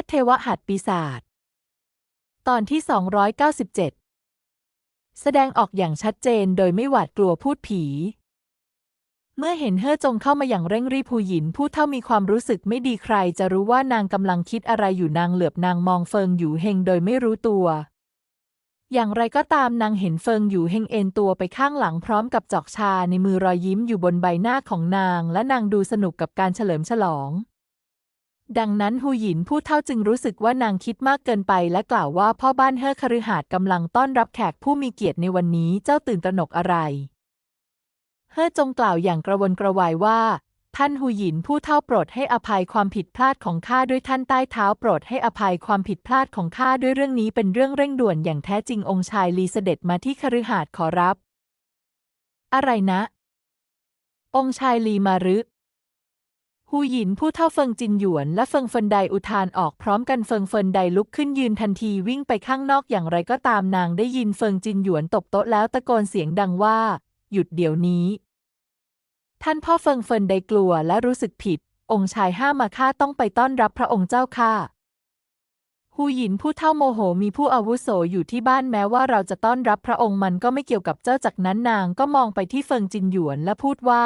ทย์เทวหัตปีศาจตอนที่ 297 แสดงออกอย่างชัดเจนโดยไม่หวาดกลัวพูดผี เมื่อเห็นเฮ่อจงเข้ามาอย่างเร่งรีบผู้หญินผู้เท่ามีความรู้สึกไม่ดีใคร จะรู้ว่านางกำลังคิดอะไรอยู่นางเหลือบนางมองเฟิงอยู่เฮงโดยไม่รู้ตัว อย่างไรก็ตามนางเห็นเฟิงอยู่เฮงเอ็นตัวไปข้างหลังพร้อมกับจอกชาในมือรอยยิ้มอยู่บนใบหน้าของนาง และนางดูสนุกกับการเฉลิมฉลอง ดังนั้นฮูหยินผู้เท่าจึงรู้สึกว่านางคิดมากเกินไปและกล่าวว่าพ่อบ้านเฮอคฤหาสน์กำลังต้อนรับแขกผู้มีเกียรติในวันนี้เจ้าตื่นตระหนกอะไร เฮอจงกล่าวอย่างกระวนกระวายว่า ท่านฮูหยินผู้เท่าโปรดให้อภัยความผิดพลาดของข้าด้วยท่านใต้เท้าโปรดให้อภัยความผิดพลาดของข้าด้วยเรื่องนี้เป็นเรื่องเร่งด่วนอย่างแท้จริงองค์ชายลีเสด็จมาที่คฤหาสน์ขอรับ อะไรนะ องค์ชายลีมารึฮู หยินผู้เท่าเฟิงจินหยวนและเฟิงเฟินไดอุทานออกพร้อมกันเฟิงเฟินไดลุกขึ้นยืนทันทีวิ่งไปข้างนอกอย่างไรก็ตามนางได้ยินเฟิงจินหยวนตบโต๊ะแล้วตะโกนเสียงดังว่า หยุดเดี๋ยวนี้ ท่านพ่อเฟิงเฟินไดกลัวและรู้สึกผิด องค์ชายห้ามมาข้าต้องไปต้อนรับพระองค์เจ้าค่ะฮูหยินผู้เท่าโมโหมีผู้อาวุโสอยู่ที่บ้านแม้ว่าเราจะต้อนรับพระองค์มันก็ไม่เกี่ยวกับเจ้าจากนั้นนางก็มองไปที่เฟิงจินหยวนและพูดว่า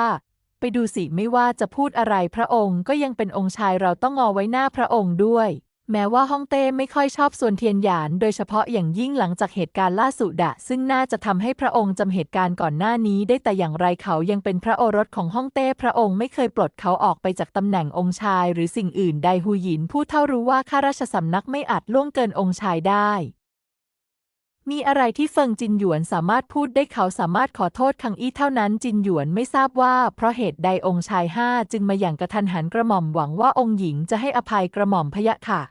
ไปดูสิไม่ว่าจะพูดอะไรพระองค์ก็ยังเป็นองค์ชายเราต้องงอไว้หน้าพระองค์ด้วย แม้ว่าฮ่องเต้ไม่ค่อยชอบส่วนเทียนหยาน โดยเฉพาะอย่างยิ่งหลังจากเหตุการณ์ล่าสุดะ ซึ่งน่าจะทำให้พระองค์จำเหตุการณ์ก่อนหน้านี้ ได้แต่อย่างไรเขายังเป็นพระโอรสของฮ่องเต้พระองค์ไม่เคยปลดเขาออกไปจากตำแหน่งองค์ชาย หรือสิ่งอื่นใดฮูหยินผู้เท่ารู้ว่าข้าราชสำนักไม่อาจล่วงเกินองค์ชายได้ มีอะไรที่เฟิงจินหยวนสามารถพูดได้เขาสามารถขอโทษคังอี้เท่านั้นจินหยวนไม่ทราบว่าเพราะเหตุใดองค์ชายห้าจึงมาอย่างกระทันหันกระหม่อมหวังว่าองค์หญิงจะให้อภัยกระหม่อมพะยะค่ะ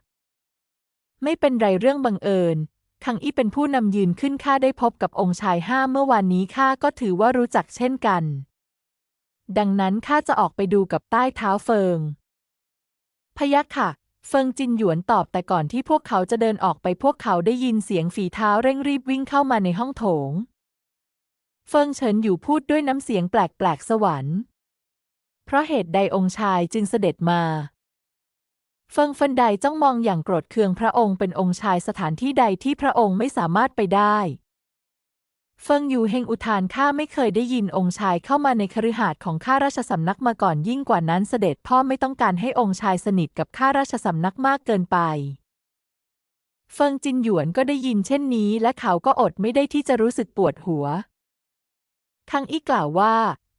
ไม่เป็นไรเรื่องบังเอิญคังอี้เป็นผู้นำยืนขึ้นข้าได้พบกับองค์ชายห้าเมื่อวานนี้ข้าก็ถือว่ารู้จักเช่นกัน ดังนั้นข้าจะออกไปดูกับใต้เท้าเฟิงพะยะค่ะ เฟิงจินหยวนตอบแต่ก่อนที่พวกเขาจะเดินออกไปพวกเขาได้ยินเสียงฝีเท้าเร่งรีบวิ่งเข้ามาในห้องโถง เฟิงเฉินอยู่พูดด้วยน้ำเสียงแปลกๆสวรรค์ เพราะเหตุใดองค์ชายจึงเสด็จมาเฟิงเฟินไดจ้องมองอย่างโกรธเคืองพระองค์เป็นองค์ชายสถานที่ใดที่พระองค์ไม่สามารถไปได้ เฟิงอยู่เฮงอุทานข้าไม่เคยได้ยินองค์ชายเข้ามาในคฤหาสน์ของข้าราชสำนักมาก่อนยิ่งกว่านั้นเสด็จพ่อไม่ต้องการให้องค์ชายสนิทกับข้าราชสำนักมากเกินไป เฟิงจินหยวนก็ได้ยินเช่นนี้ และเขาก็อดไม่ได้ที่จะรู้สึกปวดหัว คังอี้กล่าวว่า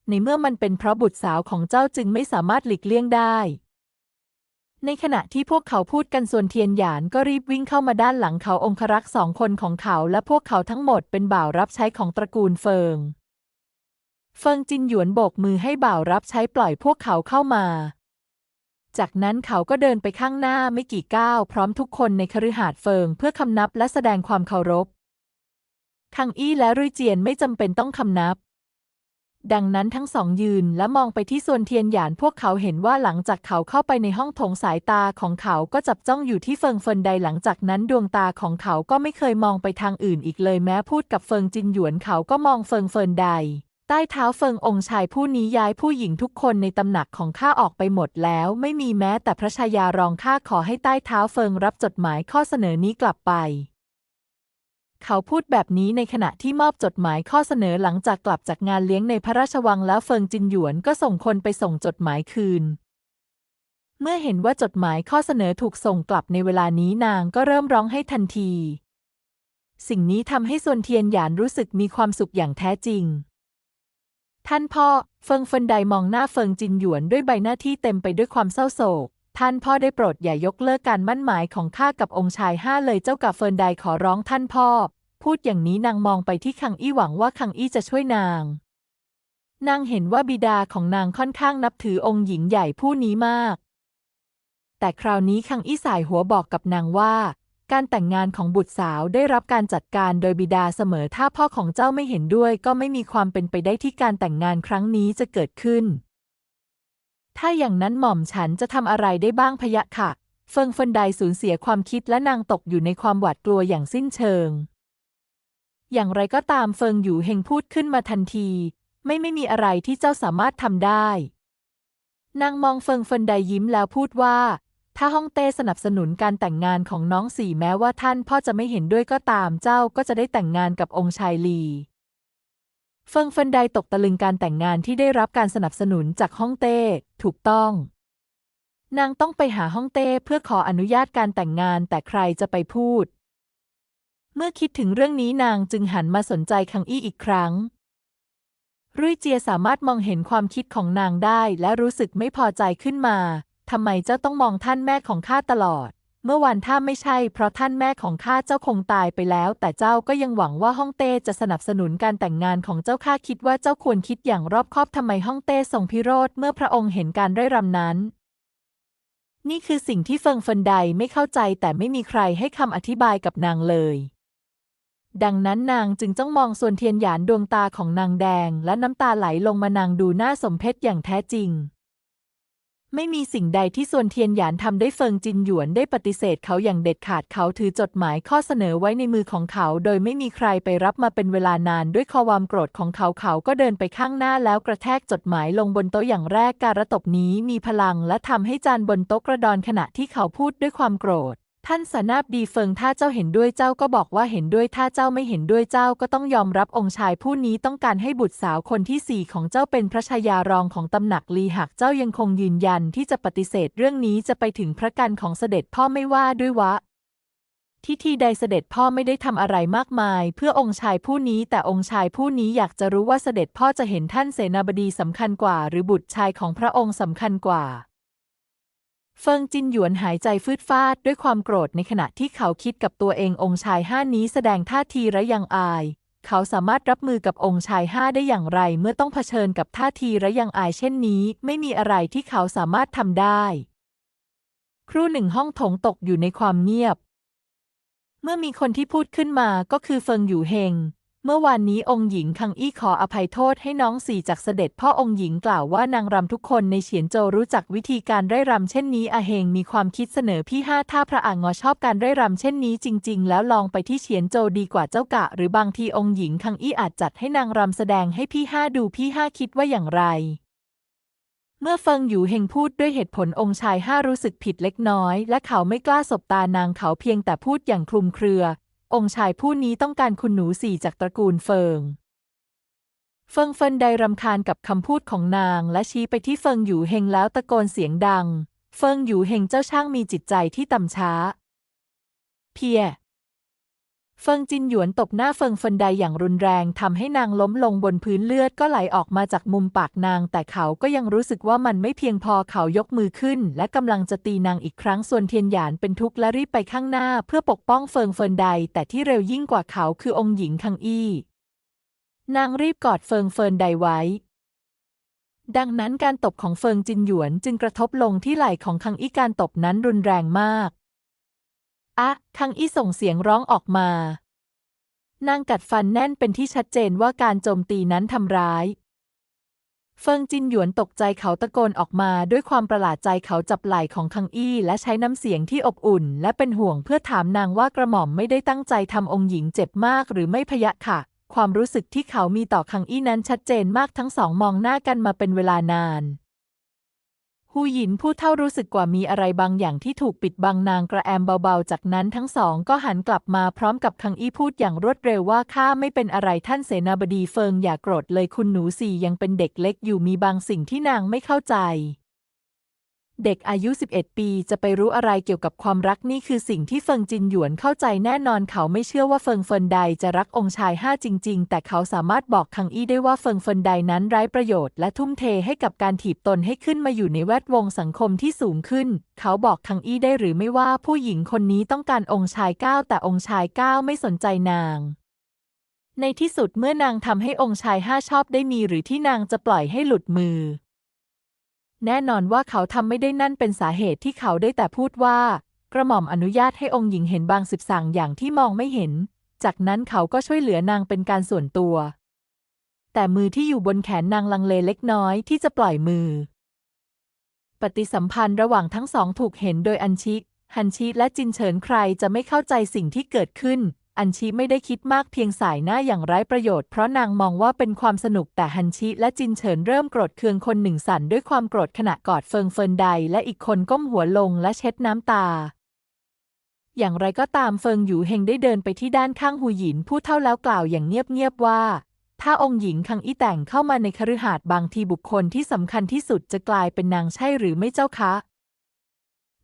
ในเมื่อมันเป็นเพราะบุตรสาวของเจ้าจึงไม่สามารถหลีกเลี่ยงได้ ในขณะที่พวกเขาพูดกันส่วนเทียนหยานก็รีบวิ่งเข้ามาด้านหลังเขาองครักษ์สองคนของเขาและพวกเขาทั้งหมดเป็นบ่าวรับใช้ของตระกูลเฟิง เฟิงจินหยวนโบกมือให้บ่าวรับใช้ปล่อยพวกเขาเข้ามา จากนั้นเขาก็เดินไปข้างหน้าไม่กี่ก้าวพร้อมทุกคนในคฤหาสน์เฟิงเพื่อคำนับและแสดงความเคารพคังอี้และรุยเจียนไม่จำเป็นต้องคำนับ ดังนั้นทั้งสองยืนและมองไปที่ส่วนเทียนหยานพวกเขาเห็นว่าหลังจากเขาเข้าไปในห้องถงสายตาของเขาก็จับจ้องอยู่ที่เฟิงเฟินใดหลังจากนั้นดวงตาของเขาก็ไม่เคยมองไปทางอื่นอีกเลยแม้พูดกับเฟิงจินหยวนเขาก็มองเฟิงเฟินใด ใต้เท้าเฟิงองค์ชายผู้นี้ย้ายผู้หญิงทุกคนในตำหนักของข้าออกไปหมดแล้ว ไม่มีแม้แต่พระชายารองข้าขอให้ใต้เท้าเฟิงรับจดหมายข้อเสนอนี้กลับไป เขาพูดแบบนี้ในขณะที่มอบจดหมายข้อเสนอหลังจากกลับจากงานเลี้ยงในพระราชวังแล้วเฟิงจินหยวนก็ส่งคนไปส่งจดหมายคืน เมื่อเห็นว่าจดหมายข้อเสนอถูกส่งกลับในเวลานี้นางก็เริ่มร้องให้ทันที สิ่งนี้ทำให้ส่วนเทียนหยานรู้สึกมีความสุขอย่างแท้จริง ท่านพ่อ เฟิงเฟินไดมองหน้าเฟิงจินหยวนด้วยใบหน้าที่เต็มไปด้วยความเศร้าโศก ท่านพ่อได้โปรดอย่ายกเลิกการมั่นหมายของข้ากับองค์ชายห้าเลยเจ้ากับเฟินไดขอร้องท่านพ่อ พูดอย่างนี้นางมองไปที่คังอี้หวังว่าคังอี้จะช่วยนาง นางเห็นว่าบิดาของนางค่อนข้างนับถือองค์หญิงใหญ่ผู้นี้มาก แต่คราวนี้คังอี้สายหัวบอกกับนางว่า การแต่งงานของบุตรสาวได้รับการจัดการโดยบิดาเสมอถ้าพ่อของเจ้าไม่เห็นด้วย ก็ไม่มีความเป็นไปได้ที่การแต่งงานครั้งนี้จะเกิดขึ้น ถ้าอย่างนั้นหม่อมฉันจะทำอะไรได้บ้างพะยะค่ะ เฟิงเฟินไดสูญเสียความคิดและนางตกอยู่ในความหวาดกลัวอย่างสิ้นเชิง อย่างไรก็ตามเฟิงอยู่เฮงพูดขึ้นมาทันที ไม่ไม่มีอะไรที่เจ้าสามารถทำได้ นางมองเฟิงเฟินไดยิ้มแล้วพูดว่า ถ้าฮ่องเต้สนับสนุนการแต่งงานของน้องสี่แม้ว่าท่านพ่อจะไม่เห็นด้วยก็ตามเจ้าก็จะได้แต่งงานกับองค์ชายลี เฟิงเฟินไดตกตะลึงการแต่งงานที่ได้รับการสนับสนุนจากฮ่องเต้ ถูกต้อง นางต้องไปหาฮ่องเต้เพื่อขออนุญาตการแต่งงานแต่ใครจะไปพูด เมื่อคิดถึงเรื่องนี้นางจึงหันมาสนใจคังอี้อีกครั้ง รุ่ยเจียสามารถมองเห็นความคิดของนางได้และรู้สึกไม่พอใจขึ้นมาทำไมเจ้าต้องมองท่านแม่ของข้าตลอด เมื่อวันถ้าไม่ใช่เพราะท่านแม่ของข้าเจ้าคงตายไปแล้ว แต่เจ้าก็ยังหวังว่าฮ่องเต้จะสนับสนุนการแต่งงานของเจ้าข้าคิดว่าเจ้าควรคิดอย่างรอบคอบทำไมฮ่องเต้ทรงพิโรธเมื่อพระองค์เห็นการไร่รำนั้น นี่คือสิ่งที่เฟิงเฟินไดไม่เข้าใจแต่ไม่มีใครให้คำอธิบายกับนางเลย ดังนั้นนางจึงจ้องมองส่วนเทียนหยานดวงตาของนางแดง และน้ำตาไหลลงมานางดูน่าสมเพชอย่างแท้จริง ไม่มีสิ่งใดที่ส่วนเทียนหยานทำได้เฟิงจินหยวนได้ปฏิเสธเขาอย่างเด็ดขาดเขาถือจดหมายข้อเสนอไว้ในมือของเขา โดยไม่มีใครไปรับมาเป็นเวลานานด้วยความโกรธของเขาเขาก็เดินไปข้างหน้าแล้วกระแทกจดหมายลงบนโต๊ะอย่างแรกการระตบนี้มีพลังและทำให้จานบนโต๊ะกระดอนขณะที่เขาพูดด้วยความโกรธ ท่านสนาบดีเฟิงถ้าเจ้าเห็นด้วยเจ้าก็บอกว่าเห็นด้วยถ้าเจ้าไม่เห็นด้วยเจ้าก็ต้องยอมรับองค์ชายผู้นี้ต้องการให้บุตรสาวคนที่สี่ของเจ้าเป็นพระชายารองของตำหนักลีหากเจ้ายังคงยืนยันที่จะปฏิเสธเรื่องนี้จะไปถึงพระกันของเสด็จพ่อไม่ว่าด้วยวะ ที่ทีใดเสด็จพ่อไม่ได้ทำอะไรมากมาย เพื่อองค์ชายผู้นี้แต่องค์ชายผู้นี้อยากจะรู้ว่าเสด็จพ่อจะเห็นท่านเสนาบดีสำคัญกว่า หรือบุตรชายของพระองค์สำคัญกว่า เฟิงจินหยวนหายใจฟืดฟาดด้วยความโกรธในขณะที่เขาคิดกับตัวเององค์ชายห้านี้แสดงท่าทีระยังอาย เขาสามารถรับมือกับองค์ชายห้าได้อย่างไร เมื่อต้องเผชิญกับท่าทีระยังอายเช่นนี้ ไม่มีอะไรที่เขาสามารถทำได้ ครู่หนึ่งห้องถงตกอยู่ในความเงียบ เมื่อมีคนที่พูดขึ้นมาก็คือเฟิงอยู่เฮง เมื่อวานนี้องค์หญิงคังอี้ขออภัยโทษให้น้องสี่จากเสด็จพ่อองค์หญิงกล่าวว่านางรำทุกคนในเฉียนโจรู้จักวิธีการไร่รำเช่นนี้อาเฮงมีความคิดเสนอพี่ห้าถ้าพระอ่างงอชอบการไร่รำเช่นนี้จริง ๆ แล้วลองไปที่เฉียนโจดีกว่าเจ้ากะ หรือบางทีองค์หญิงคังอี้อาจจัดให้นางรำแสดงให้พี่ห้าดูพี่ห้าคิดว่าอย่างไร เมื่อเฟิงอยู่เฮงพูดด้วยเหตุผลองค์ชายห้ารู้สึกผิดเล็กน้อย และเขาไม่กล้าสบตานางเขาเพียงแต่พูดอย่างคลุมเครือ องค์ชายผู้นี้ต้องการคุณหนูสี่จากตระกูลเฟิง เฟิงเฟินได้รำคาญกับคำพูดของนางและชี้ไปที่เฟิงอยู่เฮงแล้วตะโกนเสียงดัง เฟิงอยู่เฮงเจ้าช่างมีจิตใจที่ต่ำช้า เพีย เฟิงจินหยวนตบหน้าเฟิงเฟินไดอย่างรุนแรงทำให้นางล้มลงบนพื้นเลือดก็ไหลออกมาจากมุมปากนาง แต่เขาก็ยังรู้สึกว่ามันไม่เพียงพอเขายกมือขึ้น และกำลังจะตีนางอีกครั้งส่วนเทียนหยานเป็นทุกข์และรีบไปข้างหน้าเพื่อปกป้องเฟิงเฟินไดแต่ที่เร็วยิ่งกว่าเขาคือองค์หญิงคังอี้ นางรีบกอดเฟิงเฟินไดไว้ ดังนั้นการตบของเฟิงจินหยวนจึงกระทบลงที่ไหล่ของคังอี้การตบนั้นรุนแรงมาก อะคังอี้ส่งเสียงร้องออกมา นางกัดฟันแน่นเป็นที่ชัดเจนว่าการโจมตีนั้นทำร้าย เฟิงจินหยวนตกใจเขาตะโกนออกมาด้วยความประหลาดใจเขาจับไหล่ของคังอี้และใช้น้ำเสียงที่อบอุ่น และเป็นห่วงเพื่อถามนางว่ากระหม่อมไม่ได้ตั้งใจทำองค์หญิงเจ็บมากหรือไม่พยะค่ะ ความรู้สึกที่เขามีต่อคังอี้นั้นชัดเจนมากทั้งสองมองหน้ากันมาเป็นเวลานาน ฮูหยินผู้เท่ารู้สึกกว่ามีอะไรบางอย่างที่ถูกปิดบังนางกระแอมเบาๆ จากนั้นทั้งสองก็หันกลับมาพร้อมกับคังอี้พูดอย่างรวดเร็วว่าข้าไม่เป็นอะไรท่านเสนาบดีเฟิงอย่าโกรธเลยคุณหนูสี่ยังเป็นเด็กเล็กอยู่มีบางสิ่งที่นางไม่เข้าใจ เด็กอายุ 11 ปีจะไปรู้อะไรเกี่ยวกับความรักนี่คือสิ่งที่เฟิงจินหยวนเข้าใจแน่นอนเขาไม่เชื่อว่าเฟิงเฟินไดจะรักองค์ชายห้าจริง ๆ แต่เขาสามารถบอกคังอี้ได้ว่าเฟิงเฟินไดนั้นไร้ประโยชน์และทุ่มเทให้กับการถีบตนให้ขึ้นมาอยู่ในแวดวงสังคมที่สูงขึ้น เขาบอกคังอี้ได้หรือไม่ว่าผู้หญิงคนนี้ต้องการองค์ชายก้าวแต่องค์ชายก้าวไม่สนใจนางในที่สุดเมื่อนางทำให้องค์ชายห้าชอบได้มีหรือที่นางจะปล่อยให้หลุดมือ แน่นอนว่าเขาทำไม่ได้นั่นเป็นสาเหตุที่เขาได้แต่พูดว่า กระหม่อมอนุญาตให้องค์หญิงเห็นบางสิบสั่งอย่างที่มองไม่เห็น จากนั้นเขาก็ช่วยเหลือนางเป็นการส่วนตัว แต่มือที่อยู่บนแขนนางลังเลเล็กน้อยที่จะปล่อยมือ ปฏิสัมพันธ์ระหว่างทั้งสองถูกเห็นโดยอันชิฮันชิและจินเฉินใครจะไม่เข้าใจสิ่งที่เกิดขึ้น อัญชิไม่ได้คิดมากเพียงสายหน้าอย่างไร้ประโยชน์เพราะนางมองว่าเป็นความสนุกแต่ฮันชิและจินเฉินเริ่มโกรธเคืองคนหนึ่งสั่นด้วยความโกรธขณะกอดเฟิงเฟินใดและอีกคนก้มหัวลงและเช็ดน้ำตา อย่างไรก็ตามเฟิงหยูเฮงได้เดินไปที่ด้านข้างหูหยินผู้เท่าแล้วกล่าวอย่างเงียบๆว่า ถ้าองค์หญิงคังอี้แต่งเข้ามาในคฤหาสน์บางทีบุคคลที่สำคัญที่สุดจะกลายเป็นนางใช่หรือไม่เจ้าคะ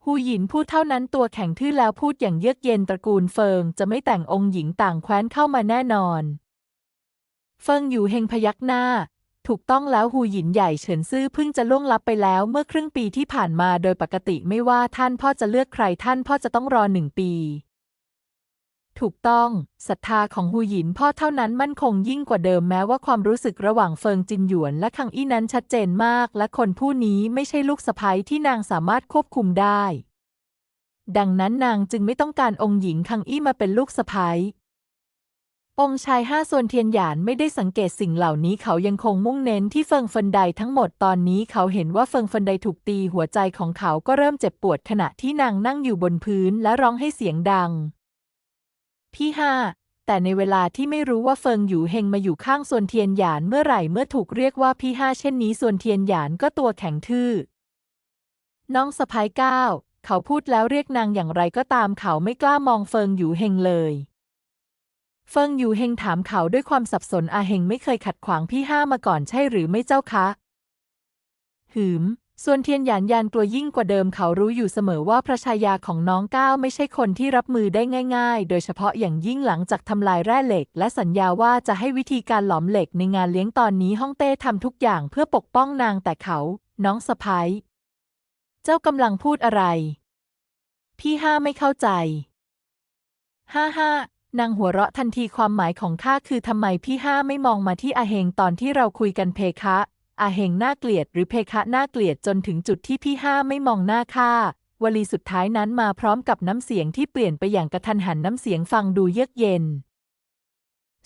หูหยินพูดเท่านั้นตัวแข็งทื่อแล้วพูดอย่างเยือกเย็นตระกูลเฟิงจะไม่แต่งองค์หญิงต่างแคว้นเข้ามาแน่นอน เฟิงอยู่เฮงพยักหน้า ถูกต้องแล้วหูหยินใหญ่เฉินซื่อเพิ่งจะล่วงลับไปแล้วเมื่อครึ่งปีที่ผ่านมาโดยปกติไม่ว่าท่านพ่อจะเลือกใครท่านพ่อจะต้องรอหนึ่งปี ถูกต้องศรัทธาของฮูหยินพ่อเท่านั้นมั่นคงยิ่งกว่าเดิมแม้ว่าความรู้สึกระหว่างเฟิงจินหยวนและคังอี้นั้นชัดเจนมาก และคนผู้นี้ไม่ใช่ลูกสะใภ้ที่นางสามารถควบคุมได้ ดังนั้นนางจึงไม่ต้องการองค์หญิงคังอี้มาเป็นลูกสะใภ้องค์ชายห้าส่วนเทียนหยานไม่ได้สังเกตสิ่งเหล่านี้เขายังคงมุ่งเน้นที่เฟิงเฟินไดทั้งหมดตอนนี้เขาเห็นว่าเฟิงเฟินไดถูกตีหัวใจของเขาก็เริ่มเจ็บปวดขณะที่นางนั่งอยู่บนพื้นและร้องให้เสียงดัง พี่ห้าแต่ในเวลาที่ไม่รู้ว่าเฟิงอยู่เฮงมาอยู่ข้างส่วนเทียนหยานเมื่อไหร่เมื่อถูกเรียกว่าพี่ห้าเช่นนี้ส่วนเทียนหยานก็ตัวแข็งทื่อ น้องสะพ้ายก้าวเขาพูดแล้วเรียกนางอย่างไรก็ตามเขาไม่กล้ามองเฟิงอยู่เฮงเลยเฟิงอยู่เฮงถามเขาด้วยความสับสนอาเฮงไม่เคยขัดขวางพี่ห้ามาก่อนใช่หรือไม่เจ้าคะ หืม ส่วนเทียนหยานยานกลัวยิ่งกว่าเดิมเขารู้อยู่เสมอว่าพระชายาของน้องก้าวไม่ใช่คนที่รับมือได้ง่าย ๆ โดยเฉพาะอย่างยิ่งหลังจากทำลายแร่เหล็ก และสัญญาว่าจะให้วิธีการหลอมเหล็กในงานเลี้ยงตอนนี้ฮ่องเต้ทำทุกอย่างเพื่อปกป้องนางแต่เขา น้องสะพ้ายเจ้ากำลังพูดอะไร พี่ห้าไม่เข้าใจ ห้าห้านางหัวเราะทันทีความหมายของข้าคือทำไมพี่ห้าไม่มองมาที่อาเฮงตอนที่เราคุยกันเพคะ อาเฮงน่าเกลียดหรือเพคะน่าเกลียดจนถึงจุดที่พี่ห้าไม่มองหน้าข้าวลีสุดท้ายนั้นมาพร้อมกับน้ำเสียงที่เปลี่ยนไปอย่างกระทันหันน้ำเสียงฟังดูเยือกเย็น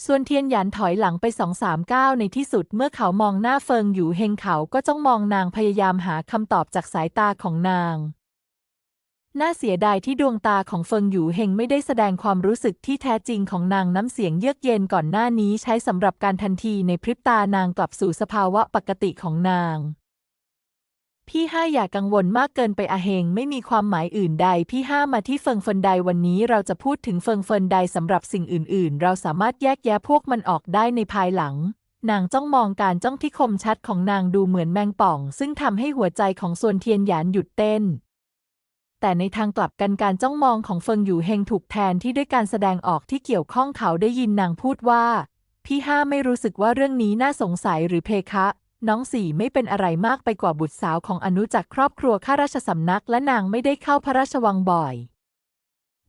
ส่วนเทียนหยานถอยหลังไปสองสามก้าวในที่สุดเมื่อเขามองหน้าเฟิงอยู่เฮงเขาก็จ้องมองนางพยายามหาคำตอบจากสายตาของนาง น่าเสียดายที่ดวงตาของเฟิงอยู่เฮงไม่ได้แสดงความรู้สึกที่แท้จริงของนางน้ำเสียงเยือกเย็นก่อนหน้านี้ใช้สำหรับการทันทีในพริบตานางกลับสู่สภาวะปกติของนาง พี่ห้าอย่ากังวลมากเกินไปอาเฮงไม่มีความหมายอื่นใด พี่ห้ามาที่เฟิงเฟินไดวันนี้เราจะพูดถึงเฟิงเฟินไดสำหรับสิ่งอื่น ๆ เราสามารถแยกแยะพวกมันออกได้ในภายหลังนางจ้องมองการจ้องที่คมชัดของนางดูเหมือนแมงป่อง ซึ่งทำให้หัวใจของส่วนเทียนหยานหยุดเต้น แต่ในทางกลับกันการจ้องมองของเฟิงอยู่เฮงถูกแทนที่ด้วยการแสดงออกที่เกี่ยวข้องเขาได้ยินนางพูดว่า พี่ห้าไม่รู้สึกว่าเรื่องนี้น่าสงสัยหรือเพคะ น้องสี่ไม่เป็นอะไรมากไปกว่าบุตรสาวของอนุจากครอบครัวข้าราชสำนัก และนางไม่ได้เข้าพระราชวังบ่อย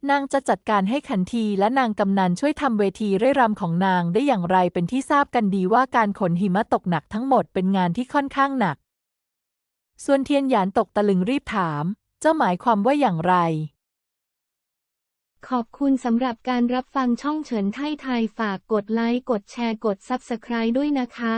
นางจะจัดการให้ขันทีและนางกำนันช่วยทำเวทีเร่รำของนางได้อย่างไรเป็นที่ทราบกันดีว่าการขนหิมะตกหนักทั้งหมดเป็นงานที่ค่อนข้างหนักส่วนเทียนหยานตกตะลึงรีบถาม เจ้าหมายความว่าอย่างไร ขอบคุณสำหรับการรับฟังช่องเฉินไทยไทยฝากกดไลค์ กดแชร์ กด Subscribe ด้วยนะคะ